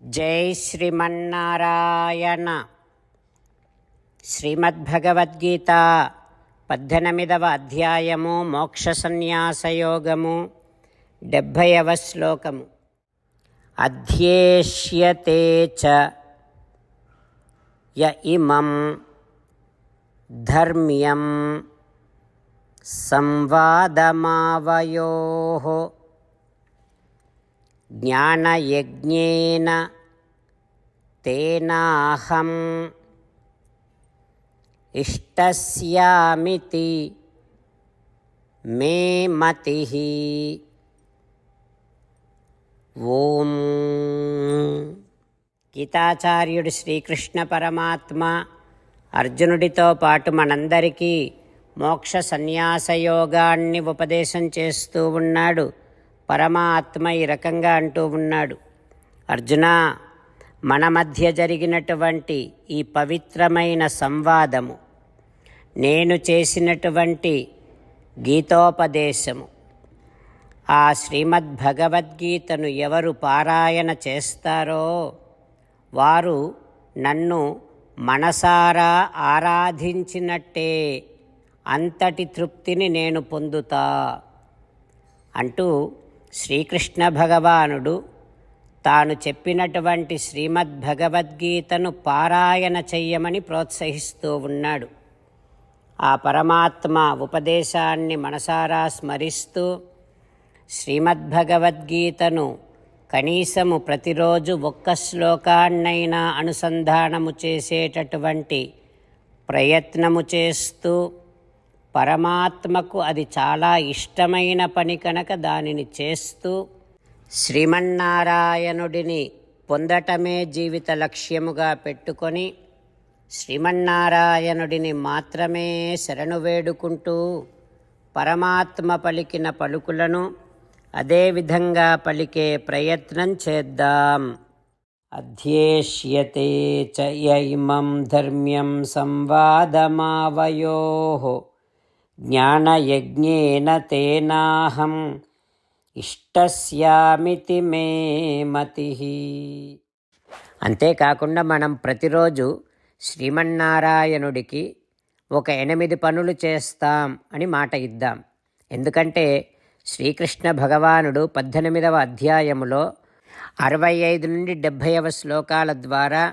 జై శ్రీమన్నారాయణ. శ్రీమద్భగవద్గీత పద్దెనిమిదవ అధ్యాయము మోక్ష సన్యాసయోగము డెబ్భైవ శ్లోకము. అధ్యేష్యతే చ య ఇమం ధర్మ్యం సంవాదమావయో జ్ఞానయజ్ఞేన తేనాహం ఇష్టస్యామితి మే మతి ఓం గీతాచార్యుడు శ్రీకృష్ణ పరమాత్మ అర్జునుడితో పాటు మనందరికీ మోక్ష సన్యాసయోగాన్ని ఉపదేశం చేస్తూ ఉన్నాడు. పరమాత్మ ఈ రకంగా అంటూ ఉన్నాడు. అర్జున మన మధ్య జరిగినటువంటి ఈ పవిత్రమైన సంవాదము నేను చేసినటువంటి గీతోపదేశము ఆ శ్రీమద్ భగవద్గీతను ఎవరు పారాయణ చేస్తారో వారు నన్ను మనసారా ఆరాధించినట్టే అంతటి తృప్తిని నేను పొందుతా అంటూ శ్రీకృష్ణ భగవానుడు తాను చెప్పినటువంటి శ్రీమద్భగవద్గీతను పారాయణ చెయ్యమని ప్రోత్సహిస్తూ ఉన్నాడు. ఆ పరమాత్మ ఉపదేశాన్ని మనసారా స్మరిస్తూ శ్రీమద్భగవద్గీతను కనీసము ప్రతిరోజు ఒక్క శ్లోకాన్నైనా అనుసంధానము చేసేటటువంటి ప్రయత్నము చేస్తూ పరమాత్మకు అది చాలా ఇష్టమైన పని కనుక దానిని చేస్తూ శ్రీమన్నారాయణుడిని పొందటమే జీవిత లక్ష్యముగా పెట్టుకొని శ్రీమన్నారాయణుడిని మాత్రమే శరణు వేడుకుంటూ పరమాత్మ పలికిన పలుకులను అదేవిధంగా పలికే ప్రయత్నం చేద్దాం. అధ్యేష్యతే చ ఇమం ధర్మ్యం సంవాదమావయో జ్ఞానయజ్ఞేన తేనాహం ఇష్టస్యామితి మే మతి అంతేకాకుండా మనం ప్రతిరోజు శ్రీమన్నారాయణుడికి ఒక ఎనిమిది పనులు చేస్తాం అని మాట ఇద్దాం. ఎందుకంటే శ్రీకృష్ణ భగవానుడు పద్దెనిమిదవ అధ్యాయములో అరవై ఐదు నుండి డెబ్భైవ శ్లోకాల ద్వారా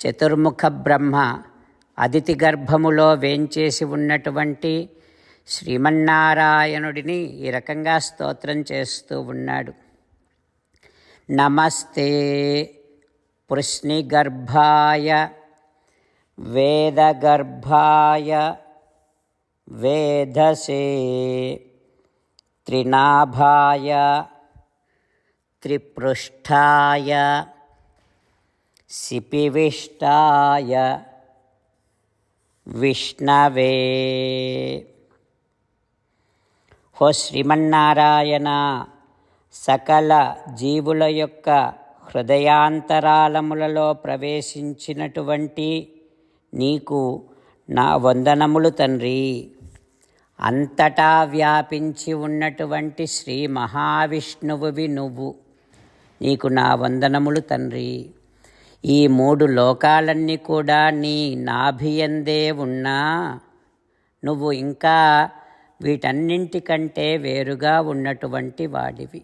చతుర్ముఖ బ్రహ్మ అదితి గర్భములో వేంచేసి ఉన్నటువంటి శ్రీమన్నారాయణుడిని ఈ రకంగా స్తోత్రం చేస్తూ ఉన్నాడు. నమస్తే పృశ్నిగర్భాయ వేదగర్భాయ వేధసే త్రినాభాయ త్రిపృష్ఠాయ సిపివిష్టాయ విష్ణవే. హో శ్రీమన్నారాయణ సకల జీవుల యొక్క హృదయాంతరాలములలో ప్రవేశించినటువంటి నీకు నా వందనములు తండ్రి. అంతటా వ్యాపించి ఉన్నటువంటి శ్రీ మహావిష్ణువువి నువ్వు. నీకు నా వందనములు తండ్రి. ఈ మూడు లోకాలన్నీ కూడా నీ నాభియందే ఉన్నా. నువ్వు ఇంకా వీటన్నింటికంటే వేరుగా ఉన్నటువంటి వాడివి.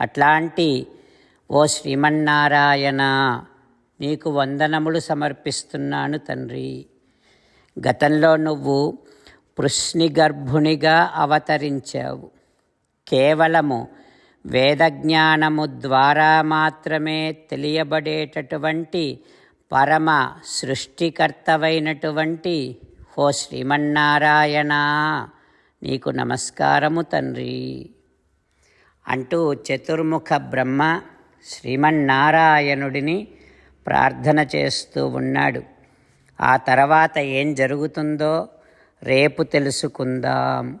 అట్లాంటి ఓ శ్రీమన్నారాయణ నీకు వందనములు సమర్పిస్తున్నాను తండ్రి. గతంలో నువ్వు పృష్ణిగర్భునిగా అవతరించావు. కేవలము వేదజ్ఞానము ద్వారా మాత్రమే తెలియబడేటటువంటి పరమ సృష్టికర్తవైనటువంటి హో శ్రీమన్నారాయణ. నీకు నమస్కారము తండ్రి. అంటూ చతుర్ముఖ బ్రహ్మ శ్రీమన్నారాయణుడిని ప్రార్థన చేస్తూ ఉన్నాడు. ఆ తర్వాత ఏం జరుగుతుందో రేపు తెలుసుకుందాం.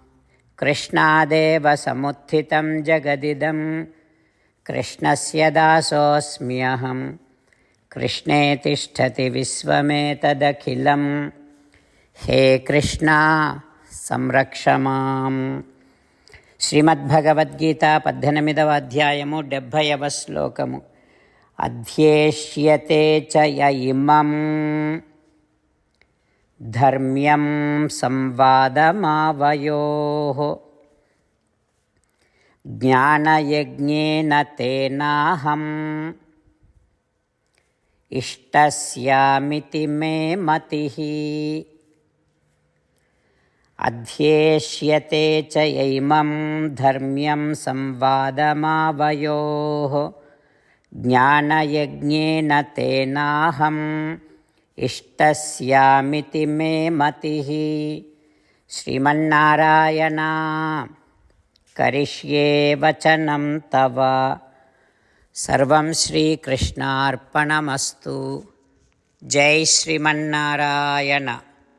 నమః కృష్ణాదేవ సముత్థితం జగదిదం कृष्णस्य दासोऽस्म्यहं कृष्णे तिष्ठति विश्वमेतदखिलं हे कृष्णा సంరక్ష మాం శ్రీమద్భగవద్గీత పద్దెనిమిదవ అధ్యాయము డెబ్భైవ శ్లోకము అధ్యేష్యతే చ య ఇమం धर्म्यं संवादमावयोः। ज्ञानयज्ञेन तेनाहम्। इष्टस्यामिति मे मतिः। अध्येष्यते च यैमं धर्म्यं संवादमावयोः। ज्ञानयज्ञेन तेनाहम्। ఇష్టస్యామితి మే మతి శ్రీమన్నారాయణ కరిష్యే వచనం తవ సర్వం శ్రీకృష్ణార్పణమస్తు జై శ్రీమన్నారాయణ